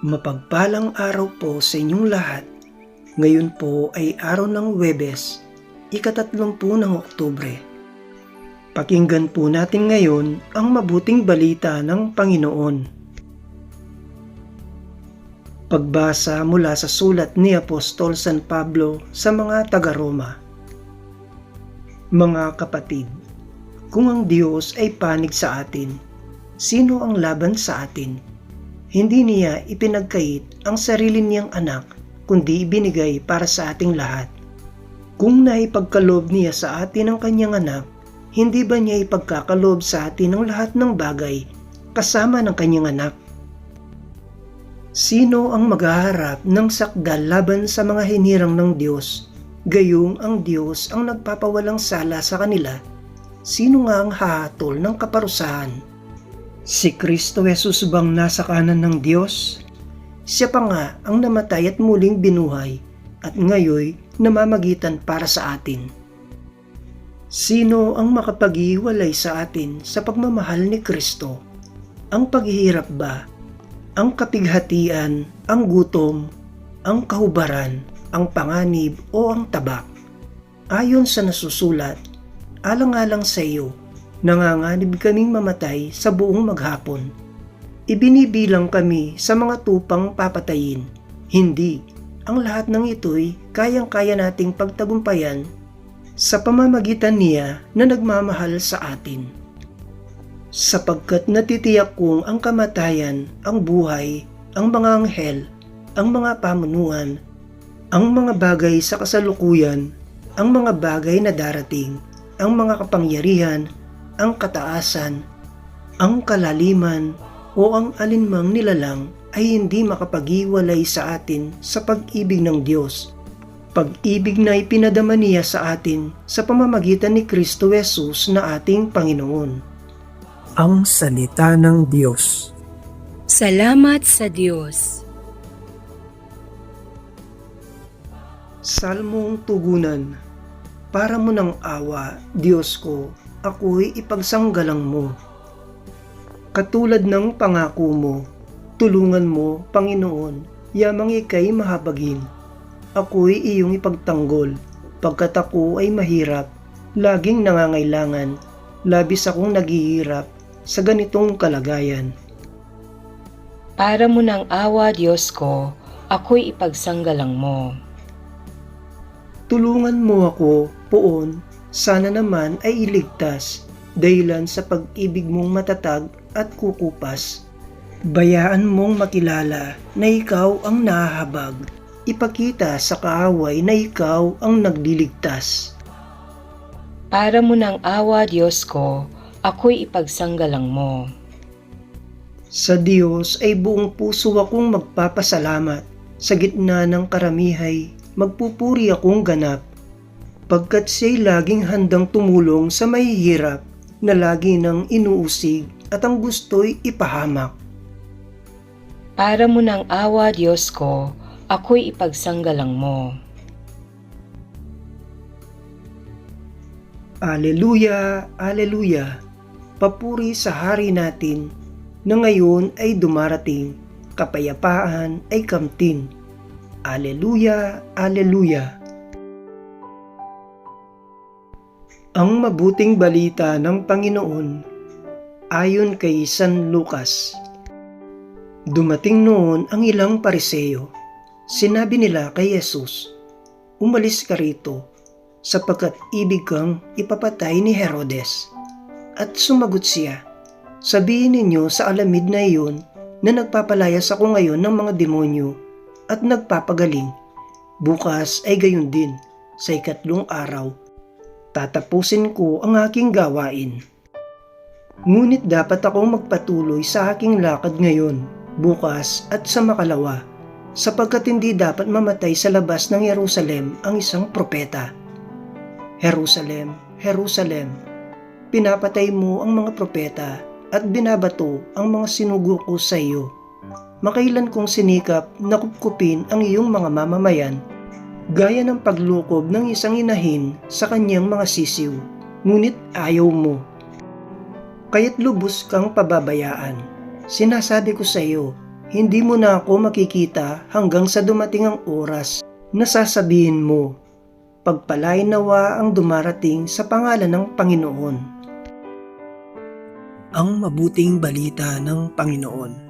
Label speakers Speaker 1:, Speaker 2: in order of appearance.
Speaker 1: Mapagpalang araw po sa inyong lahat. Ngayon po ay araw ng Webes, ikatatlong po ng Oktubre. Pakinggan po natin ngayon ang mabuting balita ng Panginoon. Pagbasa mula sa sulat ni Apostol San Pablo sa mga taga-Roma. Mga kapatid, kung ang Diyos ay panig sa atin, sino ang laban sa atin? Hindi niya ipinagkait ang sarili niyang anak, kundi ibinigay para sa ating lahat. Kung naipagkalob niya sa atin ang kanyang anak, hindi ba niya ipagkakalob sa atin ang lahat ng bagay kasama ng kanyang anak? Sino ang maghaharap ng sakdal laban sa mga hinirang ng Diyos? Gayong ang Diyos ang nagpapawalang sala sa kanila. Sino nga ang hahatol ng kaparusahan? Si Kristo Jesus bang nasa kanan ng Diyos? Siya pa nga ang namatay at muling binuhay at ngayoy namamagitan para sa atin. Sino ang makapag-iwalay sa atin sa pagmamahal ni Kristo? Ang paghihirap ba? Ang kapighatian? Ang gutom? Ang kahubaran? Ang panganib o ang tabak? Ayon sa nasusulat, alang-alang sa iyo, nanganganib kaming mamatay sa buong maghapon. Ibinibilang kami sa mga tupang papatayin. Hindi, ang lahat ng ito'y kayang-kaya nating pagtagumpayan sa pamamagitan niya na nagmamahal sa atin. Sapagkat natitiyak kong ang kamatayan, ang buhay, ang mga anghel, ang mga pamunuan, ang mga bagay sa kasalukuyan, ang mga bagay na darating, ang mga kapangyarihan, ang kataasan, ang kalaliman, o ang alinmang nilalang ay hindi makapag-iwalay sa atin sa pag-ibig ng Diyos pag-ibig na ipinadama niya sa atin sa pamamagitan ni Kristo Jesus na ating Panginoon. Ang Salita ng Diyos
Speaker 2: Salamat sa Diyos.
Speaker 1: Salmong Tugunan Para mo ng awa, Diyos ko, ako'y ipagsanggalang mo. Katulad ng pangako mo, tulungan mo, Panginoon, yamang ikay mahabagin ako'y iyong ipagtanggol, pagkat ako ay mahirap, laging nangangailangan, labis akong naghihirap sa ganitong kalagayan.
Speaker 2: Para mo ng awa, Diyos ko, ako'y ipagsanggalang mo.
Speaker 1: Tulungan mo ako, poon, sana naman ay iligtas, dahilan sa pag-ibig mong matatag at kukupas. Bayaan mong makilala na ikaw ang nahahabag ipakita sa kaaway na ikaw ang nagliligtas.
Speaker 2: Para mo ng awa, Diyos ko, ako'y ipagsanggalang mo.
Speaker 1: Sa Diyos ay buong puso akong magpapasalamat. Sa gitna ng karamihay, magpupuri akong ganap. Pagkat siya'y laging handang tumulong sa mahihirap na lagi nang inuusig at ang gusto'y ipahamak.
Speaker 2: Para mo ng awa, Diyos ko, ako'y ipagsanggalang mo.
Speaker 1: Aleluya, Aleluya, papuri sa hari natin na ngayon ay dumarating, kapayapaan ay kamtin. Aleluya, Aleluya. Ang mabuting balita ng Panginoon ayon kay San Lucas. Dumating noon ang ilang pariseyo Sinabi nila kay Jesus, Umalis ka rito, sapagkat ibig kang ipapatay ni Herodes. At sumagot siya, Sabihin ninyo sa alamid na iyon na nagpapalayas ako ngayon ng mga demonyo at nagpapagaling. Bukas ay gayon din, sa ikatlong araw. Tatapusin ko ang aking gawain. Ngunit dapat akong magpatuloy sa aking lakad ngayon, bukas at sa makalawa sapagkat hindi dapat mamatay sa labas ng Jerusalem ang isang propeta. Jerusalem, Jerusalem, pinapatay mo ang mga propeta at binabato ang mga sinugo ko sa iyo. Makailan kong sinikap na kupkupin ang iyong mga mamamayan, gaya ng paglukob ng isang inahin sa kanyang mga sisiw, ngunit ayaw mo. Kaya't lubos kang pababayaan. Sinasabi ko sa iyo, hindi mo na ako makikita hanggang sa dumating ang oras na sasabihin mo, pagpalain nawa ang dumarating sa pangalan ng Panginoon. Ang mabuting balita ng Panginoon.